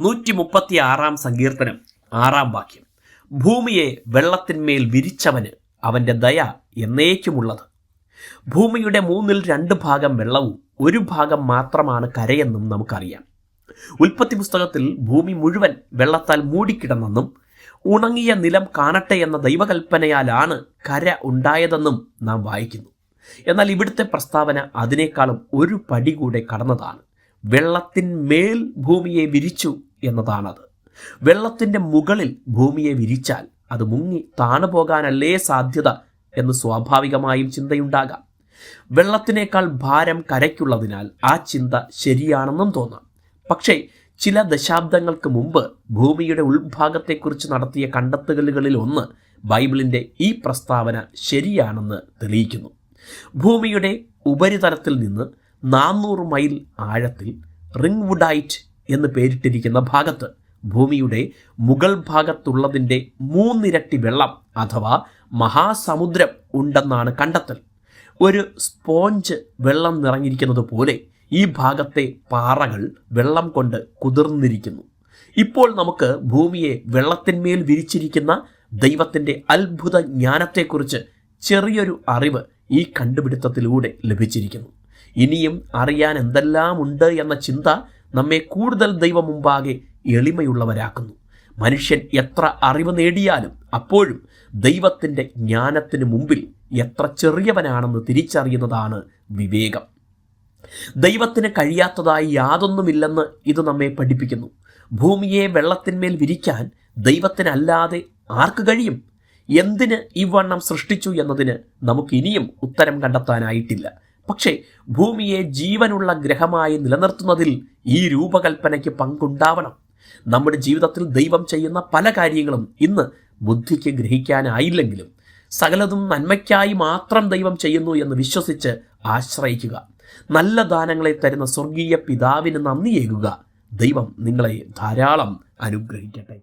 നൂറ്റി മുപ്പത്തി ആറാം സങ്കീർത്തനം ആറാം വാക്യം. ഭൂമിയെ വെള്ളത്തിന്മേൽ വിരിച്ചവന് അവന്റെ ദയ എന്നേക്കുമുള്ളത്. ഭൂമിയുടെ മൂന്നിൽ രണ്ട് ഭാഗം വെള്ളവും ഒരു ഭാഗം മാത്രമാണ് കരയെന്നും നമുക്കറിയാം. ഉൽപ്പത്തി പുസ്തകത്തിൽ ഭൂമി മുഴുവൻ വെള്ളത്താൽ മൂടിക്കിടന്നെന്നും ഉണങ്ങിയ നിലം കാണട്ടെ എന്ന ദൈവകൽപ്പനയാലാണ് കര ഉണ്ടായതെന്നും നാം വായിക്കുന്നു. എന്നാൽ ഇവിടുത്തെ പ്രസ്താവന അതിനേക്കാളും ഒരു പടി കൂടെ കടന്നതാണ്. വെള്ളത്തിന്മേൽ ഭൂമിയെ വിരിച്ചു എന്നതാണത്. വെള്ളത്തിന്റെ മുകളിൽ ഭൂമിയെ വിരിച്ചാൽ അത് മുങ്ങി താണു പോകാനല്ലേ സാധ്യത എന്ന് സ്വാഭാവികമായും ചിന്തയുണ്ടാകാം. വെള്ളത്തിനേക്കാൾ ഭാരം കരയ്ക്കുള്ളതിനാൽ ആ ചിന്ത ശരിയാണെന്നും തോന്നാം. പക്ഷേ ചില ദശാബ്ദങ്ങൾക്ക് മുമ്പ് ഭൂമിയുടെ ഉൾഭാഗത്തെക്കുറിച്ച് നടത്തിയ കണ്ടെത്തലുകളിൽ ഒന്ന് ബൈബിളിന്റെ ഈ പ്രസ്താവന ശരിയാണെന്ന് തെളിയിക്കുന്നു. ഭൂമിയുടെ ഉപരിതലത്തിൽ നിന്ന് നാനൂറ് മൈൽ ആഴത്തിൽ റിംഗ് വുഡൈറ്റ് എന്ന് പേരിട്ടിരിക്കുന്ന ഭാഗത്ത് ഭൂമിയുടെ മുകൾ ഭാഗത്തുള്ളതിന്റെ മൂന്നിരട്ടി വെള്ളം അഥവാ മഹാസമുദ്രം ഉണ്ടെന്നാണ് കണ്ടെത്തൽ. ഒരു സ്പോഞ്ച് വെള്ളം നിറഞ്ഞിരിക്കുന്നത് പോലെ ഈ ഭാഗത്തെ പാറകൾ വെള്ളം കൊണ്ട് കുതിർന്നിരിക്കുന്നു. ഇപ്പോൾ നമുക്ക് ഭൂമിയെ വെള്ളത്തിന്മേൽ വിരിച്ചിരിക്കുന്ന ദൈവത്തിന്റെ അത്ഭുത ജ്ഞാനത്തെക്കുറിച്ച് ചെറിയൊരു അറിവ് ഈ കണ്ടുപിടുത്തത്തിലൂടെ ലഭിച്ചിരിക്കുന്നു. ഇനിയും അറിയാൻ എന്തെല്ലാം ഉണ്ട് എന്ന ചിന്ത നമ്മെ കൂടുതൽ ദൈവം മുമ്പാകെ എളിമയുള്ളവരാക്കുന്നു. മനുഷ്യൻ എത്ര അറിവ് നേടിയാലും അപ്പോഴും ദൈവത്തിന്റെ ജ്ഞാനത്തിന് മുമ്പിൽ എത്ര ചെറിയവനാണെന്ന് തിരിച്ചറിയുന്നതാണ് വിവേകം. ദൈവത്തിന് കഴിയാത്തതായി യാതൊന്നുമില്ലെന്ന് ഇത് നമ്മെ പഠിപ്പിക്കുന്നു. ഭൂമിയെ വെള്ളത്തിന്മേൽ വിരിക്കാൻ ദൈവത്തിനല്ലാതെ ആർക്ക് കഴിയും? എന്തിന് ഇവണ്ണം സൃഷ്ടിച്ചു എന്നതിന് നമുക്കിനിയും ഉത്തരം കണ്ടെത്താനായിട്ടില്ല. പക്ഷേ ഭൂമിയെ ജീവനുള്ള ഗ്രഹമായി നിലനിർത്തുന്നതിൽ ഈ രൂപകൽപ്പനയ്ക്ക് പങ്കുണ്ടാവണം. നമ്മുടെ ജീവിതത്തിൽ ദൈവം ചെയ്യുന്ന പല കാര്യങ്ങളും ഇന്ന് ബുദ്ധിക്ക് ഗ്രഹിക്കാനായില്ലെങ്കിലും സകലതും നന്മയ്ക്കായി മാത്രം ദൈവം ചെയ്യുന്നു എന്ന് വിശ്വസിച്ച് ആശ്രയിക്കുക. നല്ല ദാനങ്ങളെ തരുന്ന സ്വർഗീയ പിതാവിന് നന്ദിയേകുക. ദൈവം നിങ്ങളെ ധാരാളം അനുഗ്രഹിക്കട്ടെ.